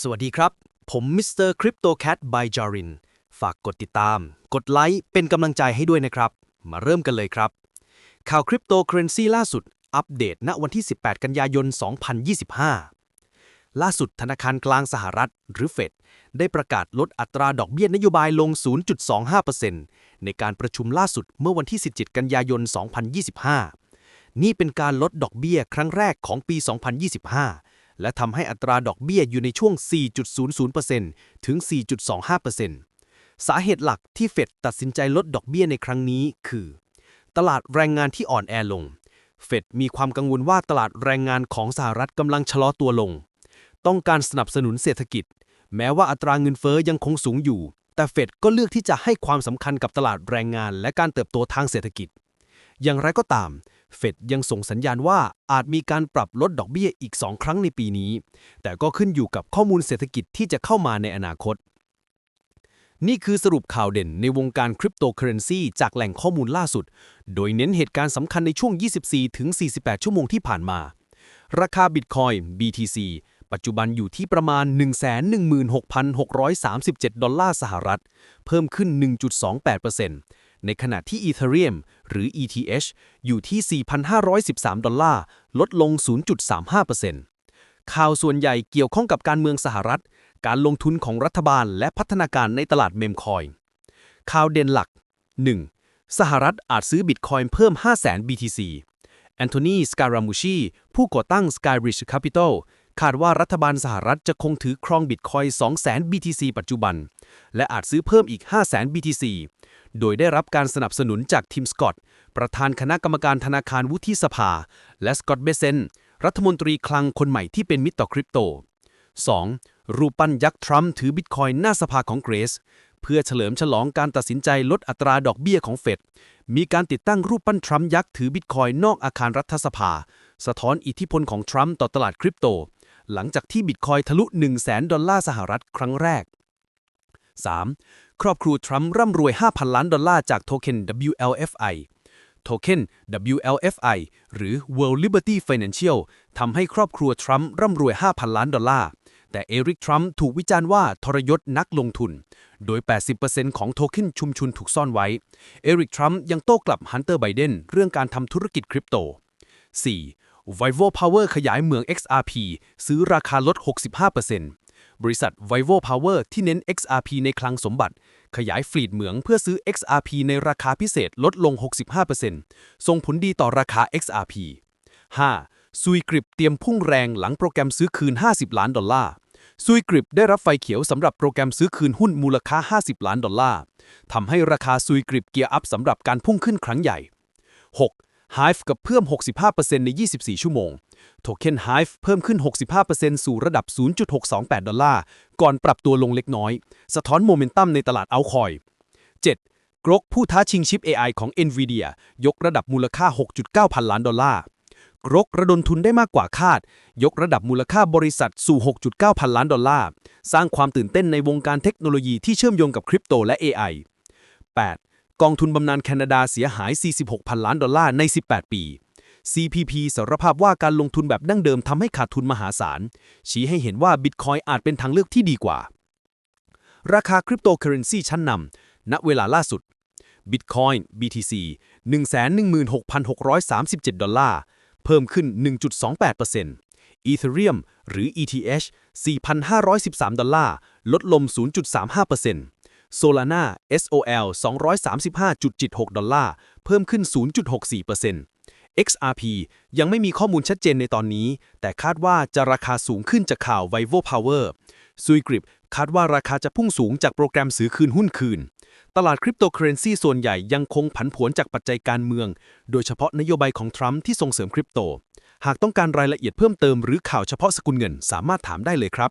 สวัสดีครับ ผมมิสเตอร์คริปโตแคทบายจาริน ฝากกดติดตาม กดไลค์ เป็นกำลังใจให้ด้วยนะครับ มาเริ่มกันเลยครับ ข่าวคริปโตเคอเรนซีล่าสุด อัปเดตณวันที่ 18 กันยายน 2025 ล่าสุดธนาคารกลางสหรัฐ หรือเฟด ได้ประกาศลดอัตราดอกเบี้ยนโยบายลง 0.25%ในการประชุมล่าสุดเมื่อวันที่ 17 กันยายน 2025 นี่เป็นการลดดอกเบี้ยครั้งแรกของปี 2025 และทำให้อัตราดอกเบี้ยอยู่ในช่วง 4.00%ถึง 4.25%สาเหตุหลักที่เฟดตัดสินใจลดดอกเบี้ยในครั้งนี้คือ ตลาดแรงงานที่อ่อนแอลง เฟดมีความกังวลว่าตลาดแรงงานของสหรัฐกำลังชะลอตัวลง ต้องการสนับสนุนเศรษฐกิจ แม้ว่าอัตราเงินเฟ้อยังคงสูงอยู่ แต่เฟดก็เลือกที่จะให้ความสำคัญกับตลาดแรงงาน และการเติบโตทางเศรษฐกิจ อย่างไรก็ตาม เฟดยังส่งสัญญาณว่าอาจมีการปรับลดดอกเบี้ยอีก 2 ครั้งในปีนี้ แต่ก็ขึ้นอยู่กับข้อมูลเศรษฐกิจที่จะเข้ามาในอนาคต นี่คือสรุปข่าวเด่นในวงการคริปโตเคอเรนซีจากแหล่งข้อมูลล่าสุด โดยเน้นเหตุการณ์สำคัญในช่วง 24 ถึง 48 ชั่วโมงที่ผ่านมา ราคาบิตคอย BTC ปัจจุบันอยู่ที่ประมาณ 116,637 ดอลลาร์สหรัฐ เพิ่มขึ้น 1.28% ในขณะที่ Ethereum หรือ ETH อยู่ที่ 4,513 ดอลลาร์ ลดลง 0.35%ข่าวส่วนใหญ่เกี่ยวข้องกับการเมืองสหรัฐ การลงทุนของรัฐบาลและพัฒนาการในตลาดเมมคอยข่าวเด่นหลัก 1. สหรัฐอาจซื้อบิตคอยน์เพิ่ม 500,000 BTC แอนโทนี สการามูชี ผู้ก่อตั้ง Skyrich Capital คาดว่ารัฐบาลสหรัฐจะคงถือครองบิตคอย200,000 BTC ปัจจุบัน และอาจซื้อเพิ่มอีก 500,000 BTC โดยได้รับการสนับสนุนจากทิมสกอตประธานคณะกรรมการธนาคารวุฒิสภา และสกอตเบเซนรัฐมนตรีคลังคนใหม่ที่เป็นมิตรต่อคริปโต 2. รูปปั้นยักษ์ทรัมป์ถือบิตคอยหน้าสภาของเกรซเพื่อเฉลิมฉลองการตัดสินใจลดอัตราดอกเบี้ยของเฟด มีการติดตั้งรูปปั้นทรัมป์ยักษ์ถือบิตคอยนอกอาคารรัฐสภา สะท้อนอิทธิพลของทรัมป์ต่อตลาดคริปโต หลังจากที่บิตคอยทะลุ 1 0 0 0 0 0 ดอลลาร์สหรัฐครั้งแรก 3. ครอบครัวทรัมป์ร่ำรวย 5,000 ล้านดอลลาร์จากโทเค็น WLFI โทเค็น WLFI หรือ World Liberty Financial ทำให้ครอบครัวทรัมป์ร่ำรวย 5,000 ล้านดอลลาร์ แต่เอริกทรัมป์ถูกวิจารณ์ว่าทรยศนักลงทุน โดย 80%ของโทเค็นชุมชนถูกซ่อนไว้ เอริกทรัมป์ยังโต้กลับฮันเตอร์ไบเดนเรื่องการทำธุรกิจคริปโต 4. Vivo Power ขยายเหมือง XRP ซื้อราคาลด 65%บริษัท Vivo Power ที่เน้น XRP ในคลังสมบัติ ขยายฟลีดเหมืองเพื่อซื้อ XRP ในราคาพิเศษลดลง 65%ส่งผลดีต่อราคา XRP 5. ซุยกริปเตรียมพุ่งแรงหลังโปรแกรมซื้อคืน 50 ล้านดอลลาร์ซุยกริปได้รับไฟเขียวสำหรับโปรแกรมซื้อคืนหุ้นมูลค่า 50 ล้านดอลลาร์ทำให้ราคาซุยกริปเกียร์อัพสำหรับการพุ่งขึ้นครั้งใหญ่ 6. Hive กับเพิ่ม 65%ใน 24 ชั่วโมง โทเค็น Hive เพิ่มขึ้น 65%สู่ระดับ 0.628 ดอลลาร์ ก่อนปรับตัวลงเล็กน้อย สะท้อนโมเมนตัมในตลาดเอาคอย 7. กรกผู้ท้าชิงชิป AI ของ NVIDIA ยกระดับมูลค่า 6.9 พันล้านดอลลาร์กรกระดมทุนได้มากกว่าคาด ยกระดับมูลค่าบริษัทสู่ 6.9 พันล้านดอลลาร์ สร้างความตื่นเต้นในวงการเทคโนโลยีที่เชื่อมโยงกับคริปโตและ AI 8. กองทุนบำนาญแคนาดาเสียหาย 46 พันล้านดอลลาร์ใน 18 ปี CPP สารภาพว่าการลงทุนแบบดั้งเดิมทำให้ขาดทุนมหาศาล ชี้ให้เห็นว่าบิตคอยอาจเป็นทางเลือกที่ดีกว่า ราคาคริปโตเคอเรนซีชั้นนำณเวลาล่าสุด Bitcoin BTC 116,637 ดอลลาร์ เพิ่มขึ้น 1.28% Ethereum หรือ ETH 4,513 ดอลลาร์ ลดลง 0.35% Solana SOL 235.76 ดอลลาร์ เพิ่มขึ้น 0.64% XRP ยังไม่มีข้อมูลชัดเจนในตอนนี้ แต่คาดว่าจะราคาสูงขึ้นจากข่าว Vivo Power ซุยกริปคาดว่าราคาจะพุ่งสูงจากโปรแกรมซื้อคืนหุ้นคืน ตลาดคริปโตเคอเรนซีส่วนใหญ่ยังคงผันผวนจากปัจจัยการเมือง โดยเฉพาะนโยบายของทรัมป์ที่ส่งเสริมคริปโต หากต้องการรายละเอียดเพิ่มเติมหรือข่าวเฉพาะสกุลเงินสามารถถามได้เลยครับ